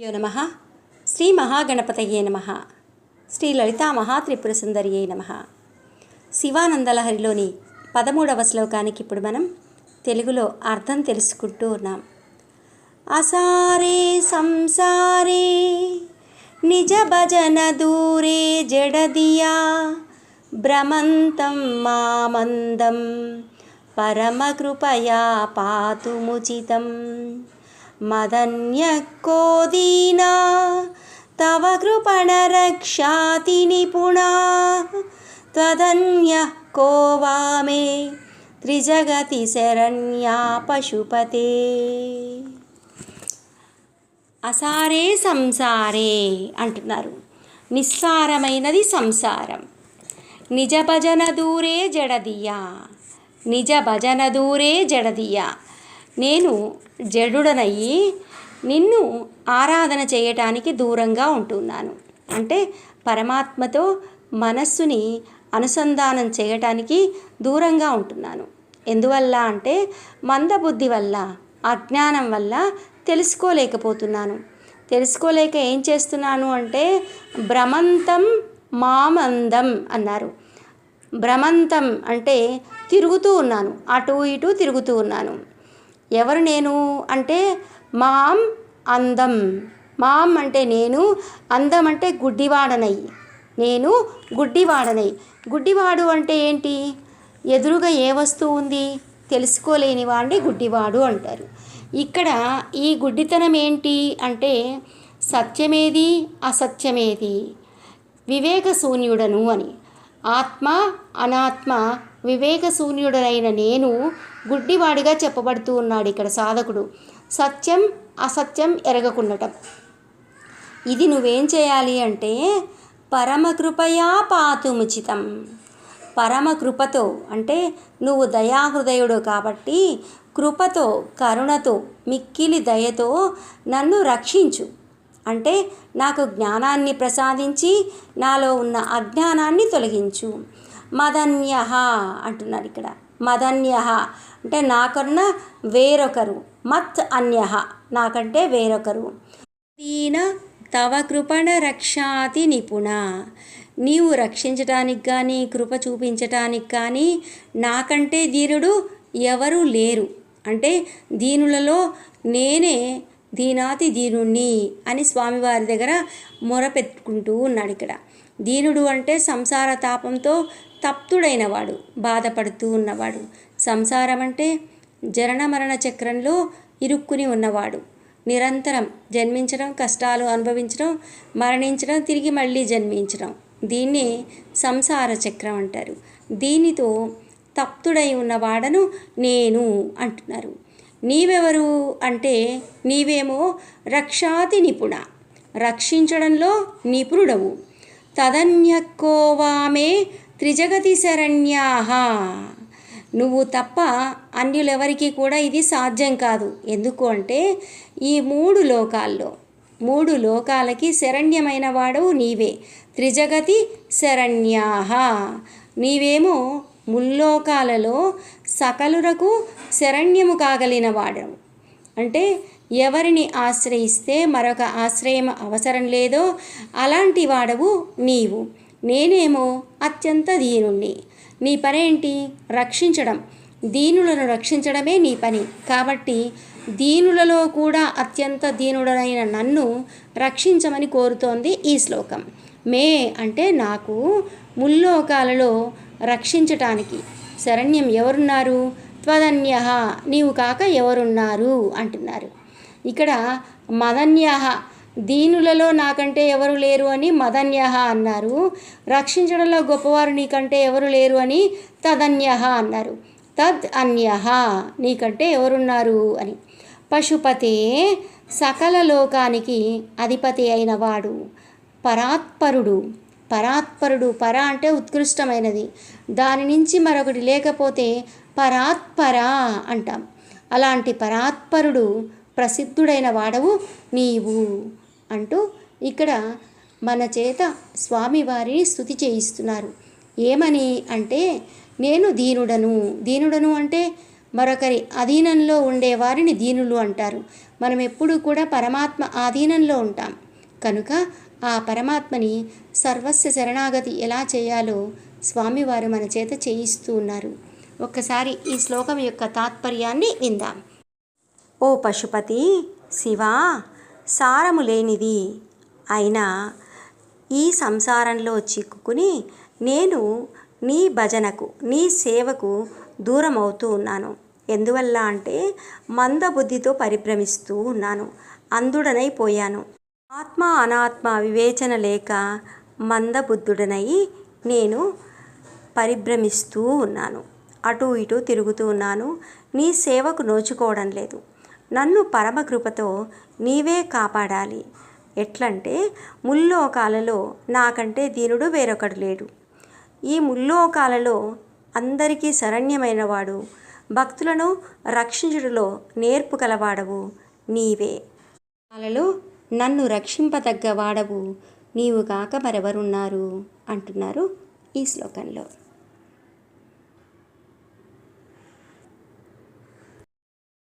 యో నమ. శ్రీ మహాగణపతయే నమ. శ్రీ లలితా మహాత్రిపుర సుందరియే నమ. శివానందలహరిలోని పదమూడవ శ్లోకానికి ఇప్పుడు మనం తెలుగులో అర్థం తెలుసుకుంటూ ఉన్నాం. అసారే సంసారే నిజ భజన దూరే జడదియా భ్రమంతం మామందం పరమకృపయా పాతుముచితం. మదన్యः కోదీనా తవ కృపణరక్షాతి నిపుణా త్వదన్యः को वा मे త్రిజగతి శరణ్యా పశుపతే అసారే సంసారే అంటున్నారు నిస్సారమైనది సంసారం నిజ భజన దూరే జడదియా నిజ భజన దూరే జడదియా నేను జడుడనయ్యి నిన్ను ఆరాధన చేయటానికి దూరంగా ఉంటున్నాను. అంటే పరమాత్మతో మనస్సుని అనుసంధానం చేయటానికి దూరంగా ఉంటున్నాను. ఎందువల్ల అంటే మందబుద్ధి వల్ల అజ్ఞానం వల్ల తెలుసుకోలేకపోతున్నాను. తెలుసుకోలేక ఏం చేస్తున్నాను అంటే భ్రమంతం మామందం అన్నారు. భ్రమంతం అంటే తిరుగుతూ ఉన్నాను. అటు ఇటు తిరుగుతూ ఉన్నాను. ఎవరు నేను అంటే మాం అందం. మాం అంటే నేను అందం అంటే గుడ్డివాడనై. నేను గుడ్డివాడనై. గుడ్డివాడు అంటే ఏంటి? ఎదురుగా ఏ వస్తువు ఉంది? తెలుసుకోలేని వాడిని గుడ్డివాడు అంటారు. ఇక్కడ ఈ గుడ్డితనం ఏంటి అంటే సత్యమేది అసత్యమేది? వివేక శూన్యుడను అని. ఆత్మ అనాత్మ వివేకశూన్యుడనైన నేను గుడ్డివాడిగా చెప్పబడుతూ ఉన్నాడు ఇక్కడ సాధకుడు. సత్యం అసత్యం ఎరగకుండటం. ఇది నువ్వేం చేయాలి అంటే పరమకృపయా పాతుముచితం. పరమ కృపతో అంటే నువ్వు దయాహృదయుడు కాబట్టి కృపతో కరుణతో మిక్కిలి దయతో నన్ను రక్షించు. అంటే నాకు జ్ఞానాన్ని ప్రసాదించి నాలో ఉన్న అజ్ఞానాన్ని తొలగించు. మదన్య అంటున్నారు ఇక్కడ. మదన్య అంటే నాకన్నా వేరొకరు. మత్ అన్య నాకంటే వేరొకరు. దీన తవ కృపణ రక్షాతి నిపుణ. నీవు రక్షించటానికి కానీ కృప చూపించటానికి కానీ నాకంటే ధీరుడు ఎవరు లేరు. అంటే దీనులలో నేనే దీనాతి దీనుణ్ణి అని స్వామివారి దగ్గర మొరపెట్టుకుంటూ ఉన్నాడు ఇక్కడ. దీనుడు అంటే సంసార తాపంతో తప్తుడైనవాడు బాధపడుతూ ఉన్నవాడు. సంసారం అంటే జరణ మరణ చక్రంలో ఇరుక్కుని ఉన్నవాడు. నిరంతరం జన్మించడం కష్టాలు అనుభవించడం మరణించడం తిరిగి మళ్ళీ జన్మించడం. దీన్నే సంసార చక్రం అంటారు. దీనితో తప్తుడై ఉన్నవాడను నేను అంటున్నారు. నీవెవరు అంటే నీవేమో రక్షాతి నిపుణ. రక్షించడంలో నిపుణుడవు. తదన్యకోవామే త్రిజగతి శరణ్యాహ. నువ్వు తప్ప అన్యులెవరికి కూడా ఇది సాధ్యం కాదు. ఎందుకు అంటే ఈ మూడు లోకాల్లో మూడు లోకాలకి శరణ్యమైన వాడు నీవే. త్రిజగతి శరణ్యాహ. నీవేమో ముల్లోకాలలో సకలురకు శరణ్యము కాగలిన వాడము. అంటే ఎవరిని ఆశ్రయిస్తే మరొక ఆశ్రయం అవసరం లేదో అలాంటి వాడవు నీవు. నేనేమో అత్యంత దీనుణ్ణి. నీ పనేంటి? రక్షించడం. దీనులను రక్షించడమే నీ పని. కాబట్టి దీనులలో కూడా అత్యంత దీనుడనైన నన్ను రక్షించమని కోరుతోంది ఈ శ్లోకం. మే అంటే నాకు ముల్లోకాలలో రక్షించటానికి. శరణ్యం ఎవరున్నారు? త్వదన్య నీవు కాక ఎవరున్నారు? అంటున్నారు. ఇక్కడ మదన్య దీనులలో నాకంటే ఎవరు లేరు అని మదన్య అన్నారు. రక్షించడంలో గొప్పవారు నీకంటే ఎవరు లేరు అని తదన్య అన్నారు. తద్ అన్య నీకంటే ఎవరున్నారు అని. పశుపతే సకల లోకానికి అధిపతి అయిన వాడు పరాత్పరుడు. పరాత్పరుడు పర అంటే ఉత్కృష్టమైనది. దాని నుంచి మరొకటి లేకపోతే పరాత్పర అంటాం. అలాంటి పరాత్పరుడు ప్రసిద్ధుడైన వాడవు నీవు అంటూ ఇక్కడ మన చేత స్వామివారిని స్థుతి చేయిస్తున్నారు. ఏమని అంటే నేను దీనుడను. దీనుడను అంటే మరొకరి అధీనంలో ఉండే వారిని దీనులు అంటారు. మనం ఎప్పుడూ కూడా పరమాత్మ ఆధీనంలో ఉంటాం. కనుక ఆ పరమాత్మని సర్వస్వ శరణాగతి ఎలా చేయాలో స్వామివారు మన చేత చేయిస్తూ ఉన్నారు. ఒక్కసారి ఈ శ్లోకం యొక్క తాత్పర్యాన్ని విందాం. ఓ పశుపతి శివా సారము లేనిది అయినా ఈ సంసారంలో చిక్కుకుని నేను నీ భజనకు నీ సేవకు దూరం అవుతూ ఉన్నాను. ఎందువల్ల అంటే మందబుద్ధితో పరిభ్రమిస్తూ ఉన్నాను. అందుడనైపోయాను ఆత్మ అనాత్మ వివేచన లేక మందబుద్ధుడనై నేను పరిభ్రమిస్తూ ఉన్నాను. అటు ఇటు తిరుగుతూ ఉన్నాను. నీ సేవకు నోచుకోవడం లేదు. నన్ను పరమకృపతో నీవే కాపాడాలి. ఎట్లంటే ముల్లోకాలలో నాకంటే దీనుడు వేరొకడు లేడు. ఈ ముల్లోకాలలో అందరికీ శరణ్యమైన వాడు భక్తులను రక్షించుటలో నేర్పు కలవాడవు నీవే. కాలలో నన్ను రక్షింపదగ్గ వాడవు నీవు కాక మరెవరున్నారు? అంటున్నారు ఈ శ్లోకంలో.